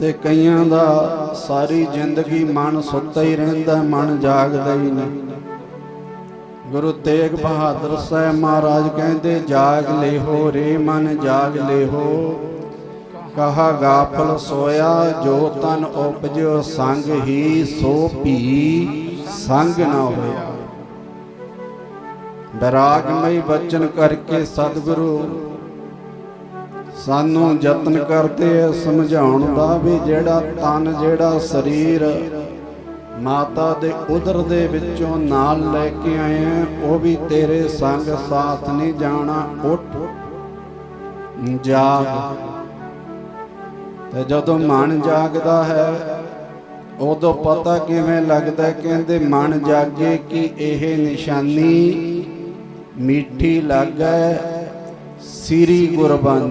ਤੇ ਕਈਆਂ ਦਾ ਸਾਰੀ ਜ਼ਿੰਦਗੀ ਮਨ ਸੁੱਤਾ ਹੀ ਰਹਿੰਦਾ, ਮਨ ਜਾਗਦਾ ਹੀ ਨਹੀਂ। ਗੁਰੂ ਤੇਗ ਬਹਾਦਰ ਸਾਹਿਬ ਮਹਾਰਾਜ ਕਹਿੰਦੇ, ਜਾਗ ਲਿਹੋ ਰੇ ਮਨ, ਜਾਗ ਲਿਹੋ ਕਹਾ ਗਾਫਲ ਸੋਇਆ, ਜੋ ਤਨ ਉਪਜਿਓ, ਸੰਗ ਹੀ ਸੋ ਭੀ, ਸੰਗ ਨਾ ਹੋਇਆ। ਬਰਾਗਮਈ ਬਚਨ ਕਰਕੇ ਸਤਿਗੁਰੂ ਸਾਨੂੰ ਯਤਨ ਕਰਦੇ ਆ, ਸਮਝਾਉਣ ਦਾ ਵੀ ਜਿਹੜਾ ਤਨ, ਜਿਹੜਾ ਸਰੀਰ ਮਾਤਾ ਦੇ ਉਦਰ ਦੇ ਵਿੱਚੋਂ ਨਾਲ ਲੈ ਕੇ ਆਏ ਆ, ਉਹ ਵੀ ਤੇਰੇ ਸੰਗ ਸਾਥ ਨਹੀਂ ਜਾਣਾ, ਉੱਠ ਜਾਗ ਤੇ ਜਦੋਂ ਮਨ ਜਾਗਦਾ ਹੈ, ਉਦੋਂ ਪਤਾ ਕਿਵੇਂ ਲੱਗਦਾ ਕਹਿੰਦੇ ਮਨ ਜਾਗੇ ਕਿ ਇਹ ਨਿਸ਼ਾਨੀ ਮਿੱਠੀ ਲੱਗੈ ਸ੍ਰੀ ਗੁਰਬਾਣੀ।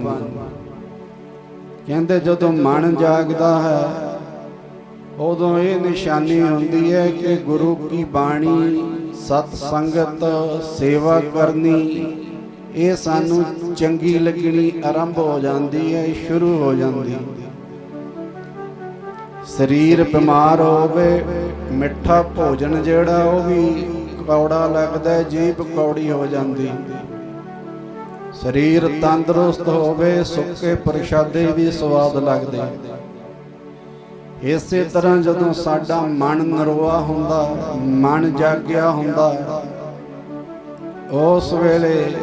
ਕਹਿੰਦੇ ਜਦੋਂ ਮਨ ਜਾਗਦਾ ਹੈ ਉਦੋਂ ਇਹ ਨਿਸ਼ਾਨੀ ਹੁੰਦੀ ਹੈ ਕਿ ਗੁਰੂ ਕੀ ਬਾਣੀ ਸਤ ਸੰਗਤ ਸੇਵਾ ਕਰਨੀ ਇਹ ਸਾਨੂੰ ਚੰਗੀ ਲੱਗਣੀ ਆਰੰਭ ਹੋ ਜਾਂਦੀ ਹੈ ਸ਼ੁਰੂ ਹੋ ਜਾਂਦੀ। ਸਰੀਰ ਬਿਮਾਰ ਹੋਵੇ ਮਿੱਠਾ ਭੋਜਨ ਜਿਹੜਾ ਉਹ ਵੀ ਕੌੜਾ ਲੱਗਦਾ ਹੈ, ਜੀਭ ਕੌੜੀ ਹੋ ਜਾਂਦੀ। ਸਰੀਰ ਤੰਦਰੁਸਤ ਹੋਵੇ, ਸੁੱਕੇ ਪ੍ਰਸ਼ਾਦੇ ਵੀ ਸਵਾਦ ਲੱਗਦੇ। ਇਸੇ ਤਰ੍ਹਾਂ ਜਦੋਂ ਸਾਡਾ ਮਨ ਨਰਵਾ ਹੁੰਦਾ, ਮਨ ਜਾਗਿਆ ਹੁੰਦਾ, ਉਸ ਵੇਲੇ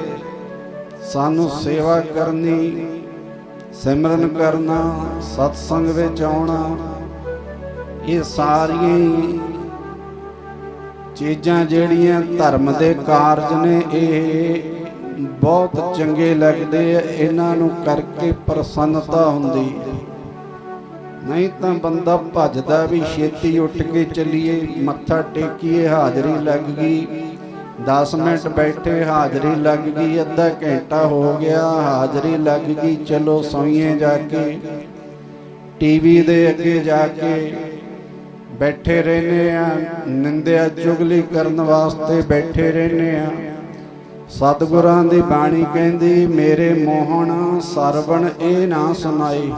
ਸਾਨੂੰ ਸੇਵਾ ਕਰਨੀ, ਸਿਮਰਨ ਕਰਨਾ, ਸਤਸੰਗ ਵਿੱਚ ਆਉਣਾ, ਇਹ ਸਾਰੀਆਂ ਚੀਜ਼ਾਂ ਜਿਹੜੀਆਂ ਧਰਮ ਦੇ ਕਾਰਜ ਨੇ, ਇਹ ਬਹੁਤ ਚੰਗੇ ਲੱਗਦੇ ਆ, ਇਹਨਾਂ ਨੂੰ ਕਰਕੇ ਪ੍ਰਸੰਨਤਾ ਹੁੰਦੀ। ਹੈ ਨਹੀਂ ਤਾਂ ਬੰਦਾ ਭੱਜਦਾ ਵੀ ਛੇਤੀ ਉੱਠ ਕੇ ਚੱਲੀਏ, ਮੱਥਾ ਟੇਕੀਏ, ਹਾਜ਼ਰੀ ਲੱਗ ਗਈ। 10 ਮਿੰਟ ਬੈਠੇ, ਹਾਜ਼ਰੀ ਲੱਗ ਗਈ, ਅੱਧਾ ਘੰਟਾ ਹੋ ਗਿਆ, ਹਾਜ਼ਰੀ ਲੱਗ ਗਈ, ਚਲੋ ਸੌਈਏ ਜਾ ਕੇ। ਟੀਵੀ ਦੇ ਅੱਗੇ ਜਾ ਕੇ ਬੈਠੇ ਰਹਿੰਦੇ ਆ, ਨਿੰਦਿਆ ਚੁਗਲੀ ਕਰਨ ਵਾਸਤੇ ਬੈਠੇ ਰਹਿੰਦੇ ਆ। ਸਤਿਗੁਰਾਂ ਦੀ ਬਾਣੀ ਕਹਿੰਦੀ, ਮੇਰੇ ਮੋਹਣ ਸਰਵਣ ਇਹ ਨਾ ਸੁਣਾਈ।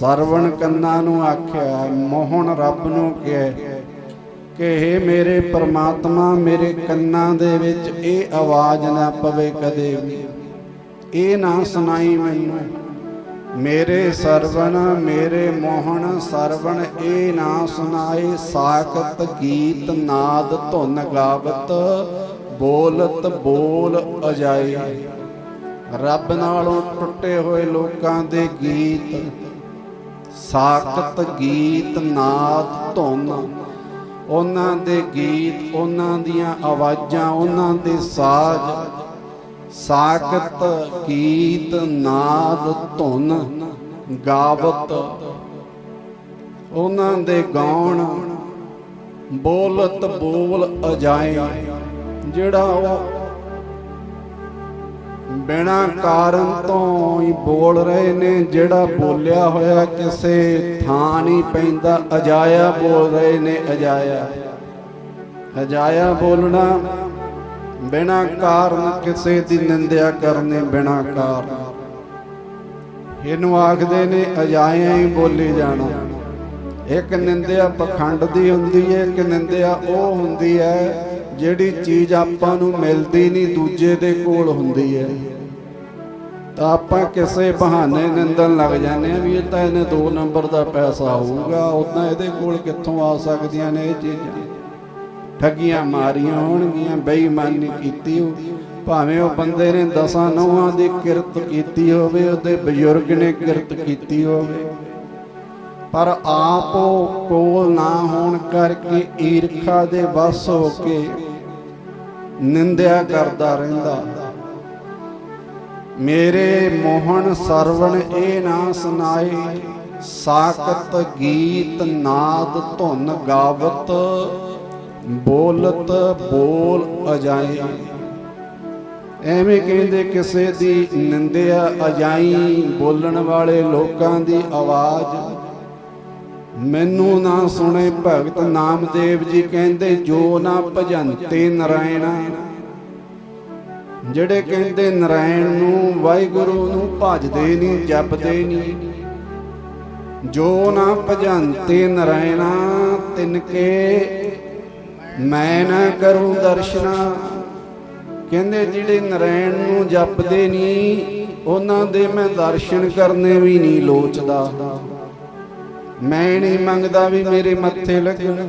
ਸਰਵਣ ਕੰਨਾਂ ਨੂੰ ਆਖਿਆ, ਮੋਹਣ ਰੱਬ ਨੂੰ ਕਿਹਾ ਕਿ हे ਮੇਰੇ ਪਰਮਾਤਮਾ, ਮੇਰੇ ਕੰਨਾਂ ਦੇ ਵਿੱਚ ਇਹ ਆਵਾਜ਼ ਨਾ ਪਵੇ ਕਦੇ ਵੀ। ਇਹ ਨਾ ਸੁਣਾਈ ਮੈਨੂੰ। ਮੇਰੇ ਸਰਵਣ, ਮੇਰੇ ਮੋਹਣ ਸਰਵਣ ਇਹ ਨਾ ਸੁਣਾਏ। ਸਾਖਤ ਗੀਤ ਨਾਦ ਧੁਨ ਗਾਵਤ ਬੋਲਤ ਬੋਲ ਅਜਾਏ। ਰੱਬ ਨਾਲੋਂ ਟੁੱਟੇ ਹੋਏ ਲੋਕਾਂ ਦੇ ਗੀਤ, ਸਾਖਤ ਗੀਤ ਨਾਦ ਧੁਨ। ਉਹਨਾਂ ਦੇ ਗੀਤ, ਉਹਨਾਂ ਦੀਆਂ ਆਵਾਜ਼ਾਂ, ਉਹਨਾਂ ਦੇ ਸਾਜ਼, ਸਾਖਤ ਗੀਤ ਨਾਦ ਧੁਨ ਗਾਵਤ। ਉਹਨਾਂ ਦੇ ਗਾਉਣ ਬੋਲਤ ਬੋਲ ਅਜਾਏ। ਜਿਹੜਾ ਉਹ ਬਿਨਾ ਕਾਰਨ ਤੋਂ ਹੀ ਬੋਲ ਰਹੇ ਨੇ, ਜਿਹੜਾ ਬੋਲਿਆ ਹੋਇਆ ਕਿਸੇ ਥਾਂ ਨਹੀਂ ਪੈਂਦਾ, ਅਜਾਇਆ ਬੋਲ ਰਹੇ ਨੇ, ਅਜਾਇਆ। ਅਜਾਇਆ ਬੋਲਣਾ ਬਿਨਾ ਕਾਰਨ ਕਿਸੇ ਦੀ ਨਿੰਦਿਆ ਕਰਨੇ ਬਿਨਾ ਕਾਰਨ। ਇਹਨੂੰ ਆਖਦੇ ਨੇ, ਅਜਾਇਆ ਹੀ ਬੋਲੇ ਜਾਣਾ। ਇੱਕ ਨਿੰਦਿਆ ਪਖੰਡ ਦੀ ਹੁੰਦੀ ਹੈ, ਇੱਕ ਨਿੰਦਿਆ ਉਹ ਹੁੰਦੀ ਹੈ ਜਿਹੜੀ ਚੀਜ਼ ਆਪਾਂ ਨੂੰ ਮਿਲਦੀ ਨਹੀਂ ਦੂਜੇ ਦੇ ਕੋਲ ਹੁੰਦੀ ਹੈ। ਤਾਂ ਆਪਾਂ ਕਿਸੇ ਬਹਾਨੇ ਨਿੰਦਣ ਲੱਗ ਜਾਂਦੇ ਆ ਵੀ ਇਹ ਤਾਂ ਇਹਨੇ 2 ਨੰਬਰ ਦਾ ਪੈਸਾ ਹੋਊਗਾ ਉਦਾਂ ਇਹਦੇ ਕੋਲ ਕਿੱਥੋਂ ਆ ਸਕਦੀਆਂ ਨੇ ਇਹ ਚੀਜ਼ਾਂ। ਠੱਗੀਆਂ ਮਾਰੀਆਂ ਹੋਣਗੀਆਂ, ਬੇਈਮਾਨੀ ਕੀਤੀ ਹੋ। ਭਾਵੇਂ ਉਹ ਬੰਦੇ ਨੇ ਦਸਾਂ ਨੌਹਾਂ ਦੀ ਕਿਰਤ ਕੀਤੀ ਹੋਵੇ, ਉਹਦੇ ਬਜ਼ੁਰਗ ਨੇ ਕਿਰਤ ਕੀਤੀ ਹੋਵੇ। ਪਰ ਆਪ ਉਹ ਕੋਲ ਨਾ ਹੋਣ ਕਰਕੇ ਈਰਖਾ ਦੇ ਵਸ ਹੋ ਕੇ ਨਿੰਦਿਆ ਕਰਦਾ ਰਹਿੰਦਾ। ਮੇਰੇ ਮੋਹਣ ਸਰਵਣ ਇਹ ਨਾ ਸੁਨਾਏ ਸਾਕਤ ਗੀਤ ਨਾਦ ਧੁਨ ਗਾਵਤ, ਬੋਲਤ ਬੋਲ ਅਜਾਏ। ਐਵੇਂ ਕਹਿੰਦੇ ਕਿਸੇ ਦੀ ਨਿੰਦਿਆ ਅਜਾਈ, ਬੋਲਣ ਵਾਲੇ ਲੋਕਾਂ ਦੀ ਆਵਾਜ਼। ਮੈਨੂੰ ਨਾ ਸੁਣੇ ਭਗਤ ਨਾਮਦੇਵ ਜੀ ਕਹਿੰਦੇ, ਜੋ ਨਾ ਭਜੰਤੇ ਨਰਾਇਣਾ। ਜਿਹੜੇ ਕਹਿੰਦੇ, ਨਰਾਇਣ ਨੂੰ ਵਾਹਿਗੁਰੂ ਨੂੰ ਭਜਦੇ ਨਹੀਂ ਜਪਦੇ ਨਹੀਂ ਜੋ ਨਾ ਭਜੰਤੇ ਨਰਾਇਣਾ, ਤਿਨਕੇ ਮੈਂ ਨਾ ਕਰੂੰ ਦਰਸ਼ਨਾ। ਕਹਿੰਦੇ, ਜਿਹੜੇ ਨਰਾਇਣ ਨੂੰ ਜਪਦੇ ਨਹੀਂ ਉਹਨਾਂ ਦੇ ਮੈਂ ਦਰਸ਼ਨ ਕਰਨੇ ਵੀ ਨਹੀਂ ਲੋਚਦਾ। ਮੈਂ ਨਹੀਂ ਮੰਗਦਾ ਵੀ ਮੇਰੇ ਮੱਥੇ ਲੱਗਣ।